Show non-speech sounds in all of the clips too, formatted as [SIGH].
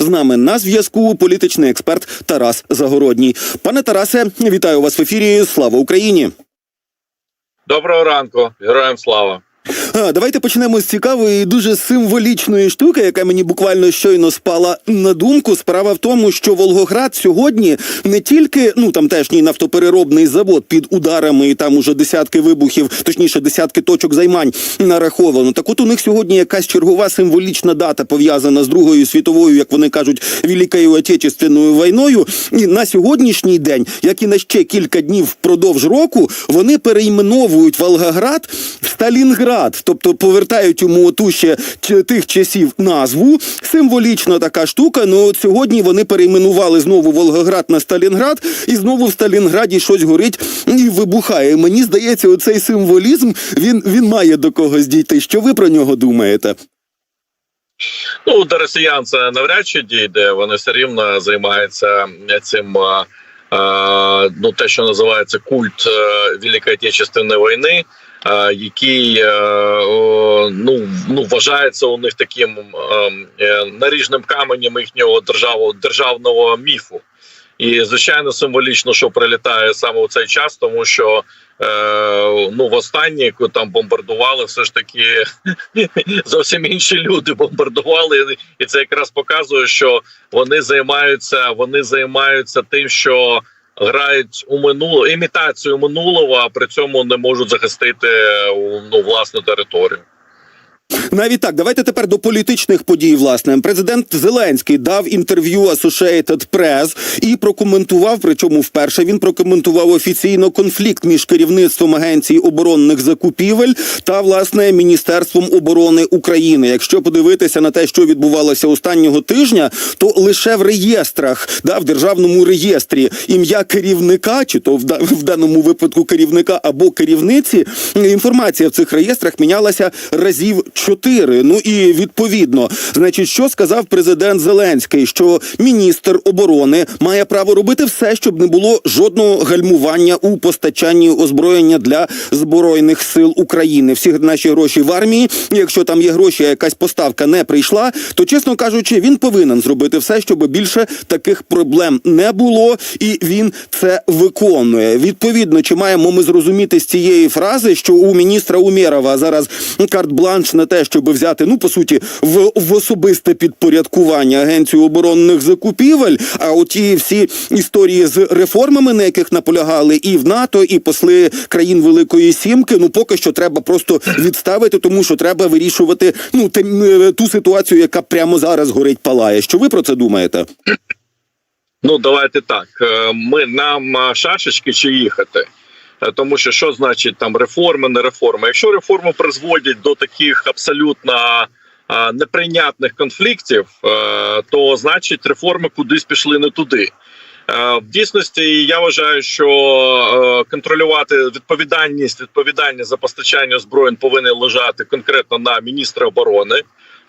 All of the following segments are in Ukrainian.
З нами на зв'язку політичний експерт Тарас Загородній. Пане Тарасе, вітаю вас в ефірі. Слава Україні! Доброго ранку, героям слава. А, давайте почнемо з цікавої і дуже символічної штуки, яка мені буквально щойно спала на думку. Справа в тому, що Волгоград сьогодні не тільки ну тамтешній нафтопереробний завод під ударами, і там уже десятки вибухів, точніше, десятки точок займань нараховано. Так от у них сьогодні якась чергова символічна дата пов'язана з Другою світовою, як вони кажуть, Великою Отечественною війною. І на сьогоднішній день, як і на ще кілька днів впродовж року, вони перейменовують Волгоград в Сталінград, тобто повертають йому оту ще тих часів назву. Символічна така штука. Ну от сьогодні вони перейменували знову Волгоград на Сталінград, і знову в Сталінграді щось горить і вибухає. Мені здається, оцей символізм він, він має до когось дійти. Що ви про нього думаєте? Ну до росіян це навряд чи дійде. Вони все рівно займаються цим. Ну, те, що називається культ е, Великої Отечественної війни, який е, ну, ну вважається у них таким е, е, наріжним каменем їхнього державного державного міфу. І звичайно символічно, що прилітає саме у цей час, тому що е, ну востаннє, яку там бомбардували, все ж таки [LAUGHS] зовсім інші люди бомбардували, і це якраз показує, що вони займаються, вони займаються тим, що грають у минуло імітацію минулого, а при цьому не можуть захистити ну власну територію. Навіть так, давайте тепер до політичних подій. Власне, президент Зеленський дав інтерв'ю Associated Press і прокоментував. Причому вперше він прокоментував офіційно конфлікт між керівництвом агенції оборонних закупівель та власне міністерством оборони України. Якщо подивитися на те, що відбувалося останнього тижня, то лише в реєстрах, да, в державному реєстрі ім'я керівника, чи то в, даному випадку керівника або керівниці, інформація в цих реєстрах мінялася разів чотири. Ну і відповідно, значить, що сказав президент Зеленський, що міністр оборони має право робити все, щоб не було жодного гальмування у постачанні озброєння для збройних сил України. Всі наші гроші в армії. Якщо там є гроші, а якась поставка не прийшла, то чесно кажучи, він повинен зробити все, щоб більше таких проблем не було, і він це виконує. Відповідно, чи маємо ми зрозуміти з цієї фрази, що у міністра Умєрова зараз карт-бланш на те, щоб взяти ну по суті в, в особисте підпорядкування агенцію оборонних закупівель. А оті всі історії з реформами, на яких наполягали і в НАТО, і посли країн Великої Сімки, ну поки що треба просто відставити, тому що треба вирішувати ну те- ту ситуацію, яка прямо зараз горить палає. Що ви про це думаєте? Ну давайте так. е, Ми нам е, шашечки чи їхати. Е, Тому що що значить там реформи, не реформи? Якщо реформи призводять до таких абсолютно е, неприйнятних конфліктів, е, то значить реформи кудись пішли не туди. В дійсності я вважаю, що контролювати відповідальність відповідальність за постачання озброєнь повинен лежати конкретно на міністра оборони.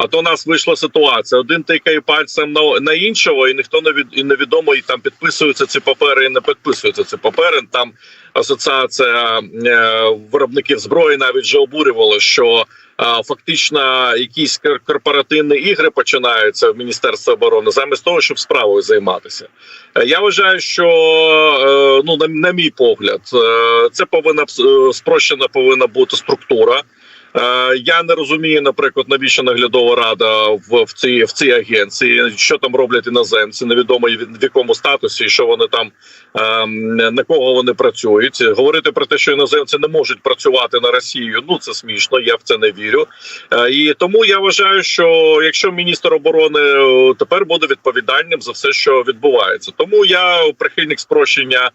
А то у нас вийшла ситуація: один тикає пальцем на, на іншого, і ніхто не від і невідомо і там підписуються ці папери, і не підписуються ці папери. Там асоціація е, виробників зброї навіть вже обурювала, що е, фактично якісь кор- корпоративні ігри починаються в міністерстві оборони, замість того, щоб справою займатися. Е, Я вважаю, що е, ну на, на мій погляд, е, це повинна е, спрощена повинна бути структура. Е, Я не розумію, наприклад, навіщо наглядова рада в, в цій в цій агенції, що там роблять іноземці, невідомо в якому статусі, що вони там ем, на кого вони працюють. Говорити про те, що іноземці не можуть працювати на Росію. Ну це смішно. Я в це не вірю. Е, І тому я вважаю, що якщо міністр оборони е, тепер буде відповідальним за все, що відбувається, тому я прихильник спрощення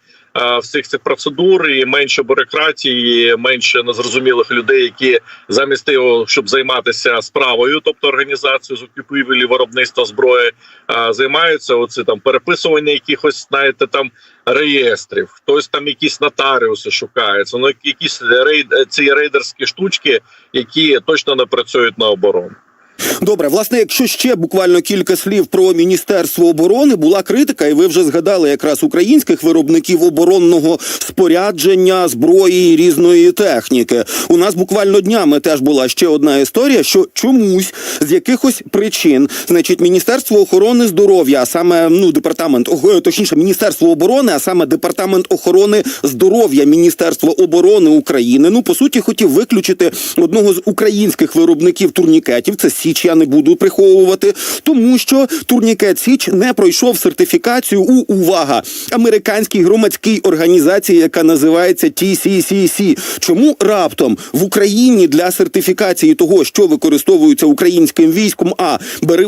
всіх цих процедур і менше бюрократії, менше незрозумілих людей, які замість того, щоб займатися справою, тобто організацією закупівель і виробництва зброї, е, займаються оці там переписування якихось, знаєте, там реєстрів, хтось там якісь нотаріуси шукаються. Ну якісь рейд ці рейдерські штучки, які точно не працюють на оборону. Добре, власне, якщо ще буквально кілька слів про міністерство оборони, була критика, і ви вже згадали якраз українських виробників оборонного спорядження, зброї і різної техніки. У нас буквально днями теж була ще одна історія, що чомусь з якихось причин, значить, міністерство охорони здоров'я, а саме ну департамент, точніше, міністерство оборони, а саме департамент охорони здоров'я Міністерства оборони України, ну по суті, хотів виключити одного з українських виробників турнікетів. Це Січ, я не буду приховувати, тому що турнікет Січ не пройшов сертифікацію у увага американській громадській організації, яка називається TCCC. Чому раптом в Україні для сертифікації того, що використовується українським військом, а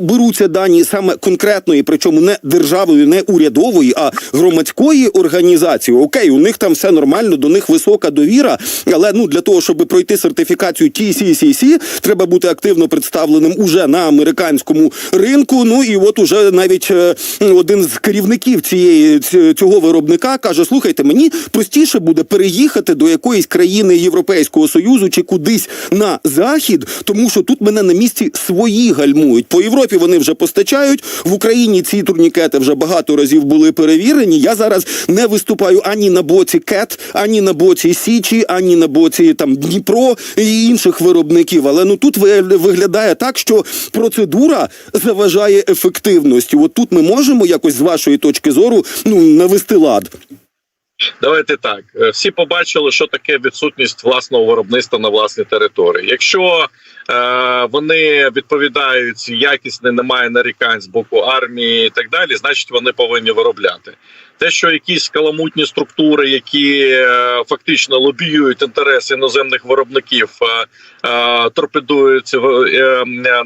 беруться дані саме конкретної, причому не державою, не урядової, а громадської організації. Окей, у них там все нормально, до них висока довіра. Але ну для того, щоб пройти сертифікацію TCCC, треба бути активно представленим уже на американському ринку. Ну і от уже навіть е, один з керівників цієї цього виробника каже: слухайте, мені простіше буде переїхати до якоїсь країни Європейського союзу чи кудись на захід, тому що тут мене на місці свої гальмують. По Європі вони вже постачають в Україні. Ці турнікети вже багато разів були перевірені. Я зараз не виступаю ані на боці КЕТ, ані на боці Січі, ані на боці там Дніпро і інших виробників. Але ну тут ви- виглядає так, що процедура заважає ефективності. От тут ми можемо якось з вашої точки зору ну навести лад. Давайте так. Е, Всі побачили, що таке відсутність власного виробництва на власній території. Якщо е, вони відповідають якісно, немає нарікань з боку армії і так далі, значить вони повинні виробляти. Те, що якісь каламутні структури, які е, фактично лобіюють інтереси іноземних виробників, е, е, торпедують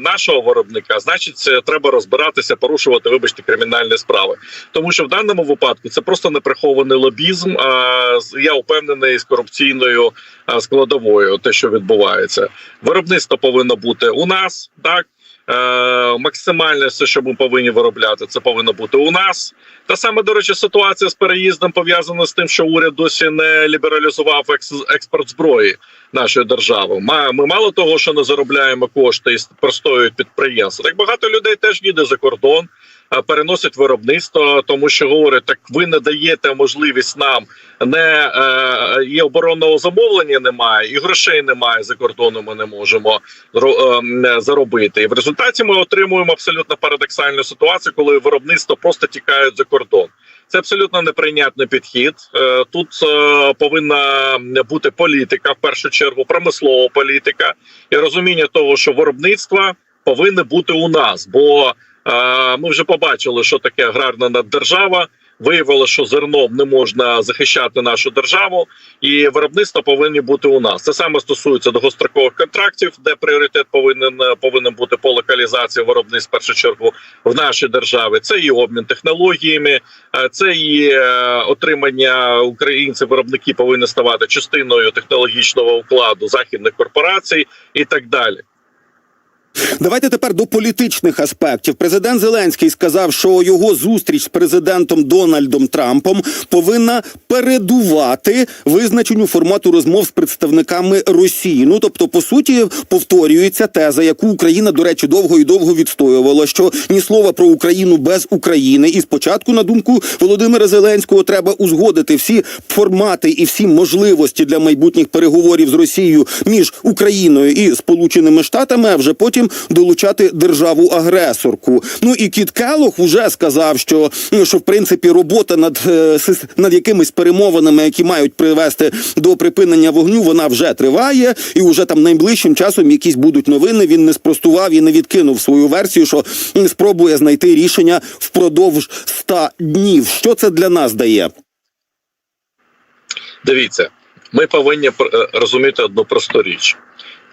нашого виробника, значить, це треба розбиратися, порушувати, вибачте, кримінальні справи. Тому що в даному випадку це просто неприхований лобізм. А я впевнений з корупційною складовою, те, що відбувається. Виробництво повинно бути у нас, так. Максимальне все, що ми повинні виробляти, це повинно бути у нас. Та саме, до речі, ситуація з переїздом пов'язана з тим, що уряд досі не лібералізував експорт зброї нашої держави. Ми мало того, що не заробляємо кошти і простоюють підприємства. Так багато людей теж їде за кордон, переносять виробництво, тому що говорять, так ви не даєте можливість нам не е, і оборонного замовлення немає, і грошей немає за кордоном. Ми не можемо е, заробити. І в результаті ми отримуємо абсолютно парадоксальну ситуацію, коли виробництво просто тікають за кордон. Це абсолютно неприйнятний підхід. Е, Тут е, повинна бути політика, в першу чергу, промислова політика і розуміння того, що виробництво повинне бути у нас. Бо е, ми вже побачили, що таке аграрна наддержава. Виявилося, що зерном не можна захищати нашу державу, і виробництво повинні бути у нас. Це саме стосується довгострокових контрактів, де пріоритет повинен повинен бути по локалізації виробництв першу чергу в нашій державі. Це і обмін технологіями, е, це і е, отримання українців, виробники повинні ставати частиною технологічного укладу західних корпорацій і так далі. Давайте тепер до політичних аспектів. Президент Зеленський сказав, що його зустріч з президентом Дональдом Трампом повинна передувати визначенню формату розмов з представниками Росії. Ну тобто, по суті, повторюється теза, яку Україна, до речі, довго і довго відстоювала, що ні слова про Україну без України. І спочатку, на думку Володимира Зеленського, треба узгодити всі формати і всі можливості для майбутніх переговорів з Росією між Україною і Сполученими Штатами, а вже потім долучати державу агресорку. Ну і Кіт Келох вже сказав, що ну що в принципі робота над е, над якимись перемовинами, які мають привести до припинення вогню, вона вже триває, і вже там найближчим часом якісь будуть новини. Він не спростував і не відкинув свою версію, що спробує знайти рішення впродовж 100 днів. Що це для нас дає? Дивіться, ми повинні е, розуміти одну просту річ: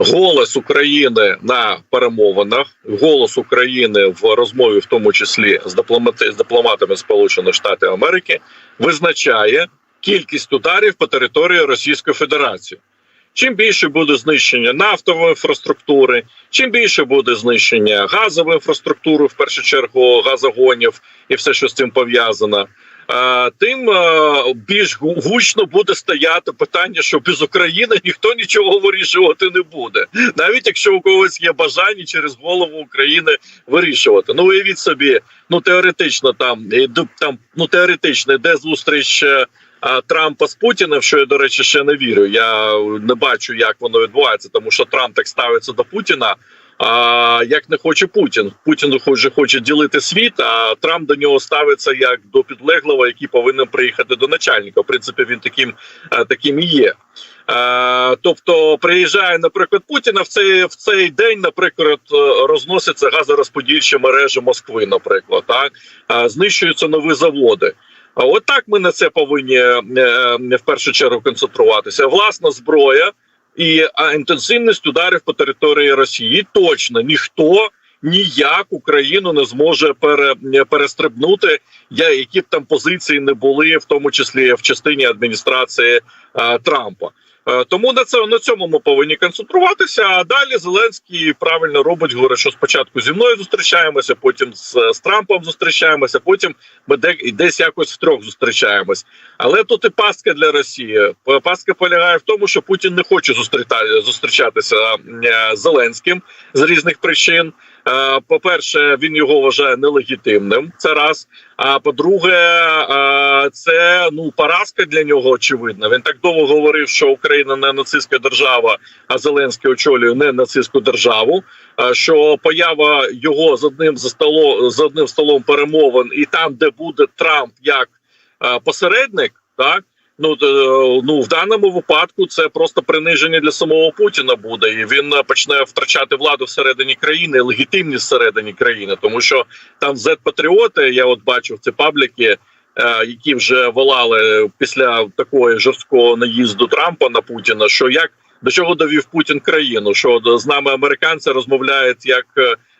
голос України на перемовинах, голос України в розмові, в тому числі з дипломати з дипломатами Сполучених Штатів Америки, визначає кількість ударів по території Російської Федерації. Чим більше буде знищення нафтової інфраструктури, чим більше буде знищення газової інфраструктури, в першу чергу газогонів і все, що з цим пов'язано. Е, тим е, більш гучно буде стояти питання, що без України ніхто нічого вирішувати не буде, навіть якщо у когось є бажання через голову України вирішувати. Ну уявіть собі, ну теоретично там там ну теоретично йде зустріч. е, Трампа з Путіним, що я до речі ще не вірю. Я не бачу, як воно відбувається, тому що Трамп так ставиться до Путіна. А як не хоче Путін, Путін хоче хоче ділити світ. А Трамп до нього ставиться як до підлеглого, який повинен приїхати до начальника. В принципі, він таким е, таким і є. Е, тобто приїжджає, наприклад, Путіна в цей в цей день, наприклад, е, розносяться газорозподільчі мережі Москви, наприклад, так Е, знищуються нові заводи. А от так ми на це повинні в першу чергу концентруватися. Власна зброя і а, інтенсивність ударів по території Росії. Точно ніхто ніяк Україну не зможе пере, перестрибнути, я- які б там позиції не були, в тому числі в частині адміністрації е, Трампа. Е, Тому на це на цьому ми повинні концентруватися. А далі Зеленський правильно робить. говорить, що спочатку зі мною зустрічаємося, потім з, з Трампом зустрічаємося, потім ми де, десь якось втрьох зустрічаємось. Але тут і пастка для Росії. Пастка полягає в тому, що Путін не хоче зустрічатися е, з Зеленським з різних причин. Е, По-перше, він його вважає нелегітимним. Це раз. А по-друге, е, це ну поразка для нього очевидна. Він так довго говорив, що Україна не нацистська держава, а Зеленський очолює не нацистську державу. е, Що поява його з одним за столом з одним столом перемовин, і там, де буде Трамп як посередник, так ну е, ну в даному випадку це просто приниження для самого Путіна буде, і він е, почне втрачати владу всередині країни, легітимність всередині країни, тому що там зет-патріоти, я от бачив ці пабліки. е, Які вже волали після такого жорсткого наїзду Трампа на Путіна, що як до чого довів Путін країну, що з нами американці розмовляють як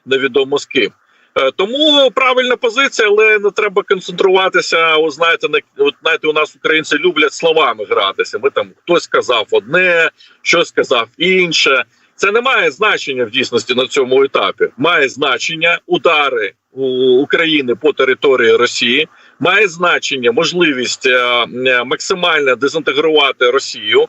невідомо з ким. Е, Тому правильна позиція, але не треба концентруватися. Ви знаєте, на от знаєте, у нас українці люблять словами гратися. Ми там хтось сказав одне, щось сказав інше. Це не має значення в дійсності на цьому етапі. Має значення удари України по території Росії. Має значення можливість е, максимально дезінтегрувати Росію.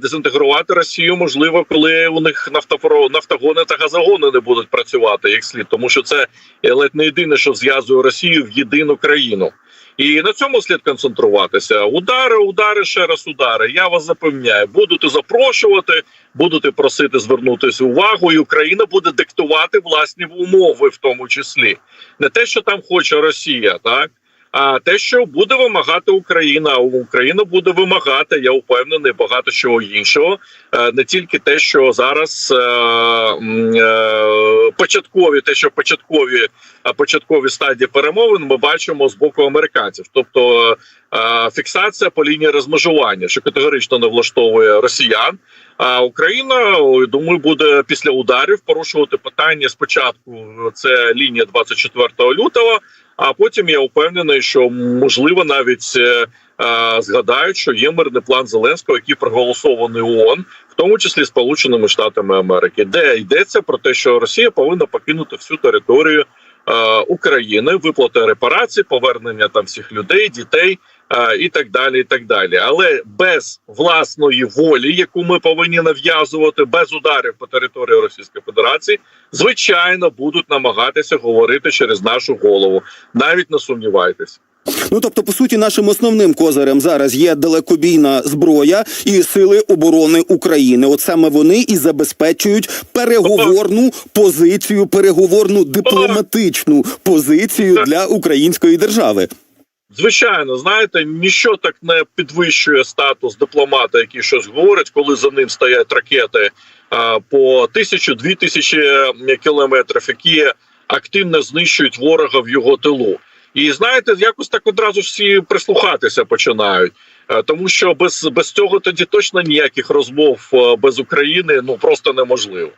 Дезінтегрувати Росію можливо, коли у них нафтофоро- нафтогони та газогони не будуть працювати як слід, тому що це ледь не єдине, що зв'язує Росію в єдину країну. І на цьому слід концентруватися. Удари, удари, ще раз удари. Я вас запевняю, будете запрошувати, будете просити звернутися увагу, і Україна буде диктувати власні умови, в тому числі не те, що там хоче Росія, так. А те, що буде вимагати Україна, Україна буде вимагати, я впевнений, багато чого іншого, Е, не тільки те, що зараз е, е, початкові, те, що початкові початкові стадії перемовин, ми бачимо з боку американців, тобто фіксація по лінії розмежування, що категорично не влаштовує росіян. А Україна думаю, буде після ударів порушувати питання спочатку. Це лінія 24 лютого. А потім я впевнений, що можливо навіть е, е, згадають, що є мирний план Зеленського, який проголосований ООН, в тому числі Сполученими Штатами Америки, де йдеться про те, що Росія повинна покинути всю територію е, України, виплати репарацій, повернення там всіх людей, дітей. І так далі, і так далі, але без власної волі, яку ми повинні нав'язувати, без ударів по території Російської Федерації, звичайно, будуть намагатися говорити через нашу голову. Навіть не сумнівайтесь. Ну тобто, по суті, нашим основним козирем зараз є далекобійна зброя і сили оборони України. От саме вони і забезпечують переговорну позицію, переговорну дипломатичну позицію для української держави. Звичайно, знаєте, ніщо так не підвищує статус дипломата, який щось говорить, коли за ним стоять ракети а, по тисячу дві тисячі кілометрів, які активно знищують ворога в його тилу. І знаєте, якось так одразу всі прислухатися починають, тому що без, без цього тоді точно ніяких розмов без України ну просто неможливо.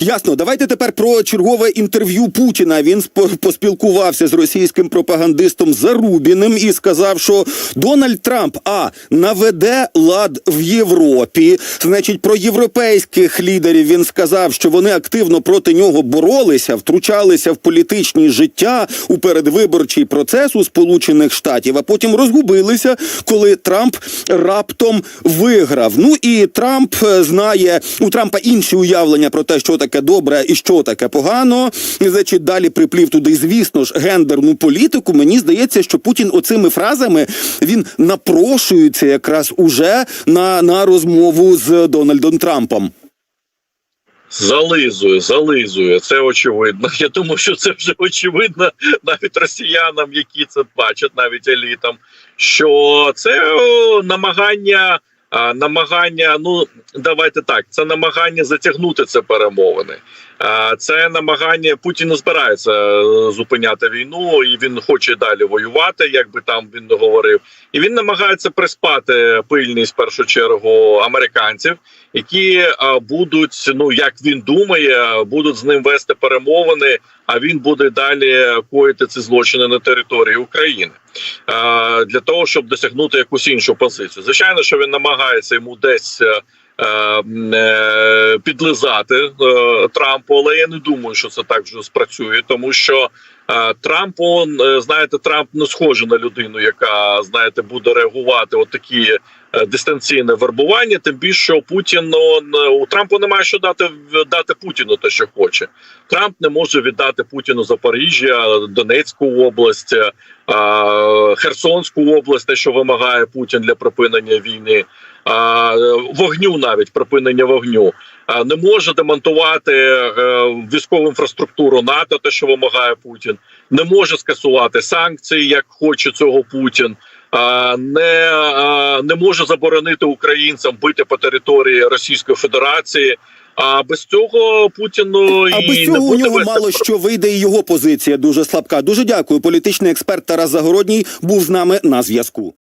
Ясно, давайте тепер про чергове інтерв'ю Путіна. Він поспілкувався з російським пропагандистом Зарубіним і сказав, що Дональд Трамп а наведе лад в Європі. Значить, про європейських лідерів він сказав, що вони активно проти нього боролися, втручалися в політичні життя у передвиборчий процес у Сполучених Штатів, а потім розгубилися, коли Трамп раптом виграв. Ну і Трамп е, знає у Трампа інші уявлення про те, що таке добре і що таке погано. Значить, далі приплів туди, звісно ж, гендерну політику. Мені здається, що Путін оцими фразами він напрошується якраз уже на, на розмову з Дональдом Трампом. Зализує, зализує. Це очевидно. Я думаю, що це вже очевидно навіть росіянам, які це бачать, навіть елітам, що це намагання. Намагання, ну давайте так, це намагання затягнути це перемовини. А, Це намагання Путін не збирається е, зупиняти війну, і він хоче далі воювати, як би там він не говорив. І він намагається приспати пильність в першу чергу американців, які будуть, ну як він думає, будуть з ним вести перемовини. А він буде далі коїти ці злочини на території України для того, щоб досягнути якусь іншу позицію. Звичайно, що він намагається йому десь. Е, е, Підлизати е, Трампу, але я не думаю, що це так вже спрацює, тому що Трамп, он, е, знаєте, Трамп не схожий на людину, яка знаєте буде реагувати от такі дистанційне вербування. Тим більше що Путін е, у Трампу немає що дати дати Путіну те, що хоче. Трамп не може віддати Путіну Запоріжжя, Донецьку область, Херсонську область, те, що вимагає Путін для припинення війни, вогню, навіть припинення вогню. Не може демонтувати е, військову інфраструктуру НАТО, те, що вимагає Путін, не може скасувати санкції, як хоче цього Путін. Не, не може заборонити українцям бити по території Російської Федерації. А без цього Путіну А і без не цього у нього мало що вийде, і його позиція дуже слабка. Дуже дякую. Політичний експерт Тарас Загородній був з нами на зв'язку.